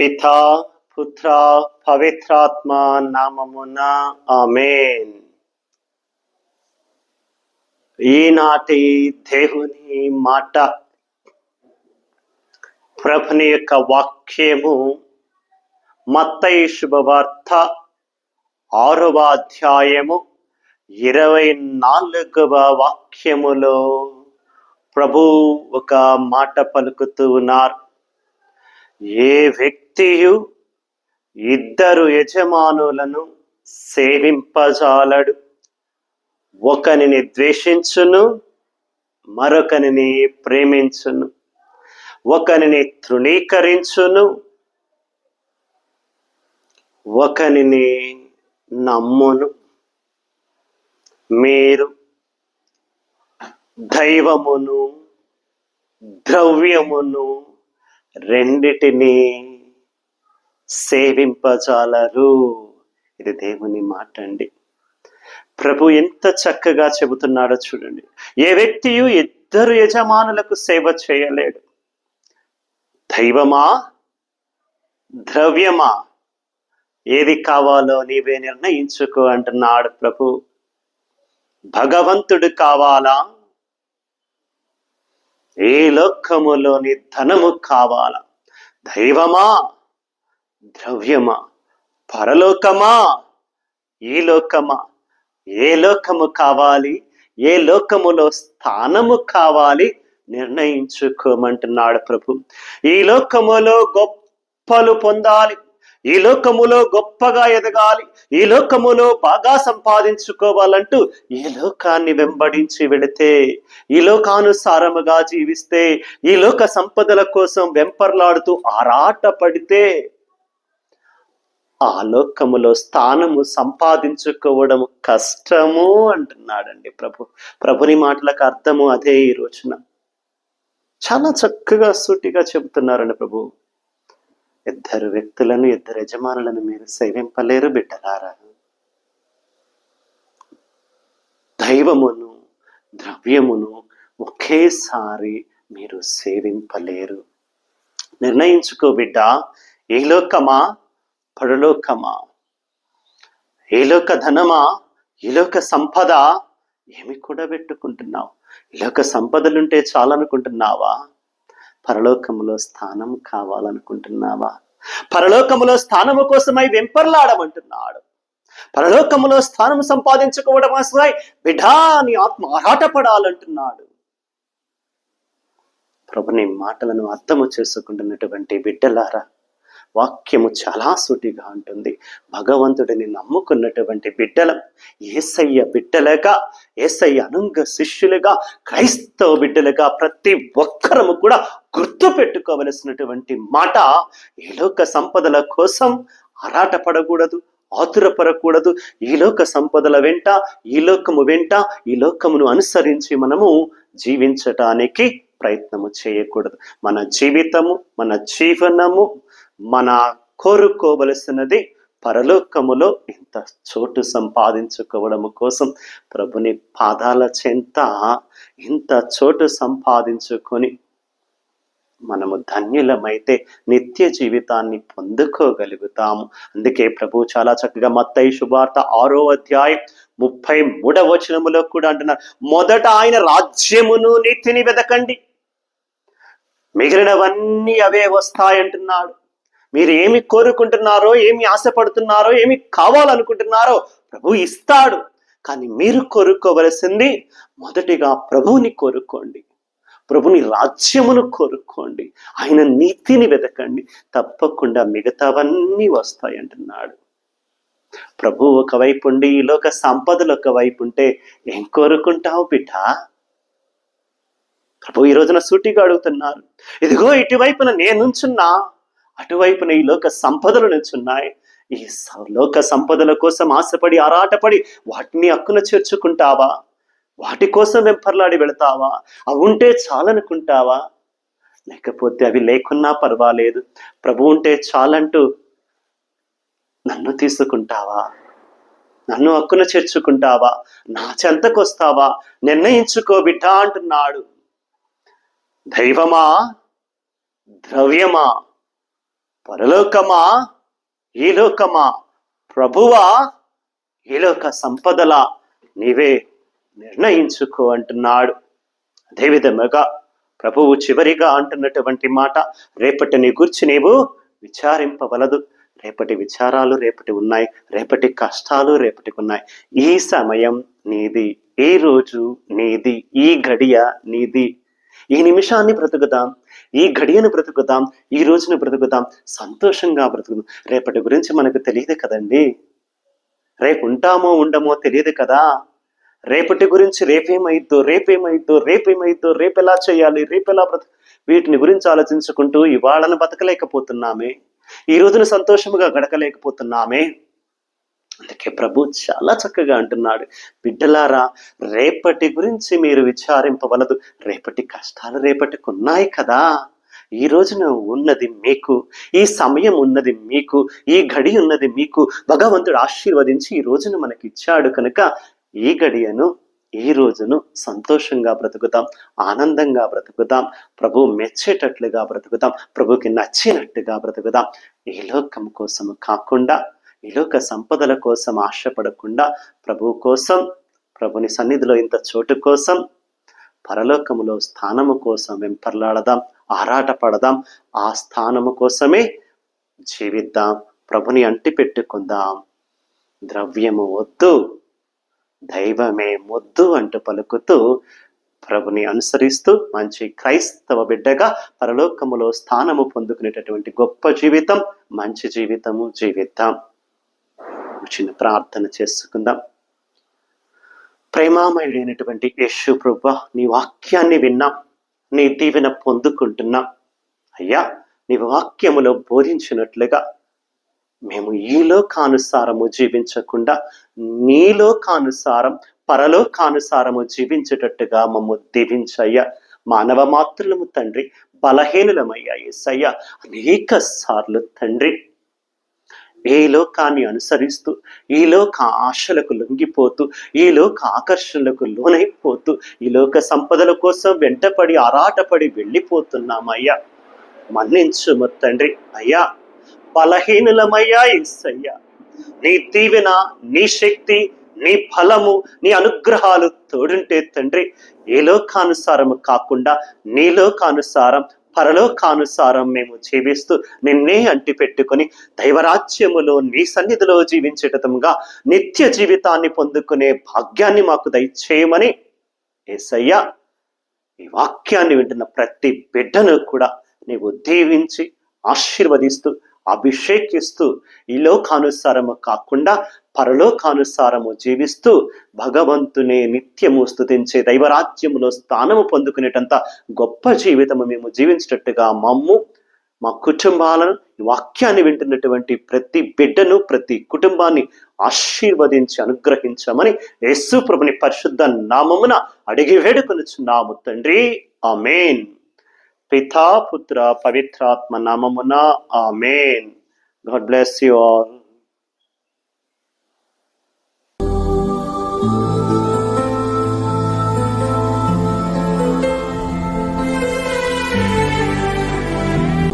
పిత పుత్ర పవిత్రాత్మ నామమున ఆమెన్ ఈనాటి దేవుని మాట ప్రభుని యొక్క వాక్యము మత్తయి శుభవార్త ఆరవ అధ్యాయము ఇరవై నాలుగవ వాక్యములో ప్రభు ఒక మాట పలుకుతూ ఉన్నారు. ఏ వ్యక్తియు ఇద్దరు యజమానులను సేవింపజాలడు. ఒకనిని ద్వేషించును మరొకనిని ప్రేమించును. ఒకనిని తృణీకరించును ఒకనిని నమ్మును. మీరు దైవమును ద్రవ్యమును రెండిటిని సేవింపజాలరు. ఇది దేవుని మాట అండి ప్రభు ఎంత చక్కగా చెబుతున్నాడో చూడండి. ఏ వ్యక్తియు ఇద్దరు యజమానులకు సేవ చేయలేడు. దైవమా? ద్రవ్యమా? ఏది కావాలో నీవే నిర్ణయించుకో అంటున్నాడు ప్రభు. భగవంతుడు కావాలా? ఏ లోకములోని ధనము కావాలా? దైవమా? ద్రవ్యమా? పరలోకమా? ఈ లోకమా? ఏ లోకము కావాలి? ఏ లోకములో స్థానము కావాలి? నిర్ణయించుకోమంటున్నాడు ప్రభు. ఈ లోకములో గొప్పలు పొందాలి. ఈ లోకములో గొప్పగా ఎదగాలి. ఈ లోకములో బాగా సంపాదించుకోవాలంటూ ఈ లోకాన్ని వెంబడించి వెళితే ఈ లోకానుసారముగా జీవిస్తే ఈ లోక సంపదల కోసం వెంపర్లాడుతూ ఆరాట పడితే ఆ లోకములో స్థానము సంపాదించుకోవడం కష్టము అంటున్నాడండి ప్రభు. ప్రభుని మాటలకు అర్థము అదే ఈ రోజున. చాలా చక్కగా సూటిగా చెబుతున్నారండి ప్రభు. ఇద్దరు వ్యక్తులను ఇద్దరు యజమానులను మీరు సేవింపలేరు బిడ్డలారా. దైవమును ద్రవ్యమును ఒకేసారి మీరు సేవింపలేరు. నిర్ణయించుకో బిడ్డ ఏ లోకమా? పరలోకమా? ఏలోక ధనమా? ఈలోక సంపద? ఏమి కూడా పెట్టుకుంటున్నావు? ఈలోక సంపదలుంటే చాలనుకుంటున్నావా? పరలోకములో స్థానం కావాలనుకుంటున్నావా? పరలోకములో స్థానము కోసమై వెంపర్లాడమంటున్నాడు. పరలోకములో స్థానం సంపాదించుకోవడం కోసమై బిఢా నీ ఆత్మ ఆరాటపడాలంటున్నాడు. ప్రభుని మాటలను అర్థము చేసుకుంటున్నటువంటి బిడ్డలారా వాక్యము చాలా సూటిగా ఉంటుంది భగవంతుడిని నమ్ముకున్నటువంటి బిడ్డల ఏసయ్య బిడ్డలుగా ఏసయ్య అనుంగ శిష్యులుగా క్రైస్తవ బిడ్డలుగా ప్రతి ఒక్కరము కూడా గుర్తు పెట్టుకోవలసినటువంటి మాట ఈ లోక సంపదల కోసం ఆరాట పడకూడదు ఆతురపడకూడదు. ఈ లోక సంపదల వెంట ఈ లోకము వెంట ఈ లోకమును అనుసరించి మనము జీవించటానికి ప్రయత్నము చేయకూడదు. మన జీవితము మన జీవనము మన కోరుకోవలసినది పరలోకములో ఇంత చోటు సంపాదించుకోవడము కోసం ప్రభుని పాదాల చెంత ఇంత చోటు సంపాదించుకొని మనము ధన్యులమైతే నిత్య జీవితాన్ని పొందుకోగలుగుతాము. అందుకే ప్రభు చాలా చక్కగా మత్తయి శుభార్త ఆరో అధ్యాయం ముప్పై మూడవ వచనములో కూడా అంటున్నారు. మొదట ఆయన రాజ్యమును నీతిని వెదకండి. మిగిలినవన్నీ అవే వస్తాయంటున్నాడు. మీరు ఏమి కోరుకుంటున్నారో ఏమి ఆశపడుతున్నారో ఏమి కావాలనుకుంటున్నారో ప్రభు ఇస్తాడు. కానీ మీరు కోరుకోవలసింది మొదటిగా ప్రభువుని కోరుకోండి. ప్రభుని రాజ్యమును కోరుకోండి. ఆయన నీతిని వెతకండి తప్పకుండా మిగతావన్నీ వస్తాయి అంటున్నాడు. ప్రభు ఒకవైపు ఉండి ఈ లోక సంపదలు ఒకవైపు ఉంటే ఏం కోరుకుంటావు బిడ్డ? ప్రభు ఈ రోజున సూటిగా అడుగుతున్నారు. ఇదిగో ఇటువైపున నేనుంచున్నా. అటువైపున ఈ లోక సంపదలు నుంచున్నాయి ఈ స- లోక సంపదల కోసం ఆశపడి ఆరాటపడి వాటిని హక్కున చేర్చుకుంటావా? వాటి కోసం వెంపర్లాడి వెళతావా? అవి ఉంటే చాలనుకుంటావా? లేకపోతే అవి లేకున్నా పర్వాలేదు. ప్రభు ఉంటే చాలంటూ నన్ను తీసుకుంటావా? నన్ను హక్కున చేర్చుకుంటావా? నా చెంతకొస్తావా? నిర్ణయించుకో బిడ్డ అంటున్నాడు. దైవమా? ద్రవ్యమా? పరలోకమా? ఈ లోకమా? ప్రభువా? ఈ లోక సంపదల నీవే నిర్ణయించుకో అంటున్నాడు. అదేవిధముగా ప్రభువు చివరిగా అంటున్నటువంటి మాట రేపటి నీ గురించి నీవు విచారింపవలదు. రేపటి విచారాలు రేపటి ఉన్నాయి. రేపటి కష్టాలు రేపటికి ఉన్నాయి. ఈ సమయం నీది. ఈ రోజు నీది. ఈ గడియ నీది. ఈ నిమిషాన్ని బ్రతుకుదాం. ఈ గడియను బ్రతుకుతాం ఈ రోజును బ్రతుకుతాం సంతోషంగా బ్రతుకుతాం రేపటి గురించి మనకు తెలియదు కదండి. రేపు ఉంటామో ఉండమో తెలియదు కదా. రేపటి గురించి రేపేమైద్దో రేపేమైద్దో రేపేమైద్దో రేపు చేయాలి రేపు ఎలా బ్రత వీటిని గురించి ఆలోచించుకుంటూ ఇవాళను బతకలేకపోతున్నామే. ఈ రోజున సంతోషముగా గడకలేకపోతున్నామే. అందుకే ప్రభు చాలా చక్కగా అంటున్నాడు. బిడ్డలారా రేపటి గురించి మీరు విచారింపవలదు. రేపటి కష్టాలు రేపటికి ఉన్నాయి కదా. ఈ రోజున ఉన్నది మీకు ఈ సమయం ఉన్నది మీకు ఈ గడి ఉన్నది మీకు భగవంతుడు ఆశీర్వదించి ఈ రోజున మనకి ఇచ్చాడు కనుక ఈ గడియను ఈ రోజును సంతోషంగా బ్రతుకుతాం ఆనందంగా బ్రతుకుతాం ప్రభు మెచ్చేటట్లుగా బ్రతుకుతాం ప్రభుకి నచ్చినట్టుగా బ్రతుకుతాం. ఈ లోకం కోసం కాకుండా ఈ లోక సంపదల కోసం ఆశపడకుండా ప్రభు కోసం ప్రభుని సన్నిధిలో ఇంత చోటు కోసం పరలోకములో స్థానము కోసం వెంపర్లాడదాం ఆరాటపడదాం ఆ స్థానము కోసమే జీవిద్దాం ప్రభుని అంటి పెట్టుకుందాం. ద్రవ్యము వద్దు దైవమే మొద్దు అంటూ పలుకుతూ ప్రభుని అనుసరిస్తూ మంచి క్రైస్తవ బిడ్డగా పరలోకములో స్థానము పొందుకునేటటువంటి గొప్ప జీవితం మంచి జీవితము జీవిద్దాం. చిన్న ప్రార్థన చేసుకుందాం. ప్రేమామయుడైనటువంటి యేసు ప్రభ నీ వాక్యాన్ని విన్నాం. నీ దీవెన పొందుకుంటున్నాం. అయ్యా నీ వాక్యములో బోధించినట్లుగా మేము ఈ లోకానుసారము జీవించకుండా నీలోకానుసారం పరలోకానుసారము జీవించేటట్టుగా మమ్ము దీవించయ్యా. మానవ మాత్రులము తండ్రి బలహీనులమయ్యా ఏసయ్యా అనేక సార్లు తండ్రి ఏ లోకాన్ని అనుసరిస్తూ ఈ లోక ఆశలకు లొంగిపోతూ ఈ లోక ఆకర్షణలకు లోనైపోతూ ఈ లోక సంపదల కోసం వెంటపడి ఆరాటపడి వెళ్ళిపోతున్నామయ్యా. మన్నించుము తండ్రి అయ్యా. బలహీనులమయ్యా ఎస్సయ్యా నీ దీవెన నీ శక్తి నీ ఫలము నీ అనుగ్రహాలు తోడుంటే తండ్రి ఏ లోకానుసారము కాకుండా నీ లోకానుసారం పరలోకానుసారం మేము జీవిస్తూ నిన్నే అంటి పెట్టుకొని దైవరాజ్యములో నీ సన్నిధిలో జీవించేటముగా నిత్య జీవితాన్ని పొందుకునే భాగ్యాన్ని మాకు దయచేయమని ఏసయ్యా ఈ వాక్యాన్ని వింటున్న ప్రతి బిడ్డను కూడా నీవు దీవించి ఆశీర్వదిస్తూ అభిషేకిస్తూ ఈ లోకానుసారము కాకుండా పరలోకానుసారము జీవిస్తూ భగవంతునే నిత్యము స్తుతించే దైవరాజ్యములో స్థానము పొందుకునేటంత గొప్ప జీవితము మేము జీవించినట్టుగా మమ్ము మా కుటుంబాలను ఈ వాక్యాన్ని వింటున్నటువంటి ప్రతి బిడ్డను ప్రతి కుటుంబాన్ని ఆశీర్వదించి అనుగ్రహించమని యేసు ప్రభుని పరిశుద్ధ నామమున అడిగి వేడుకొనిచున్నాము తండ్రి. ఆమెన్. పితా పుత్ర పవిత్రాత్మ నామమున amen God bless you all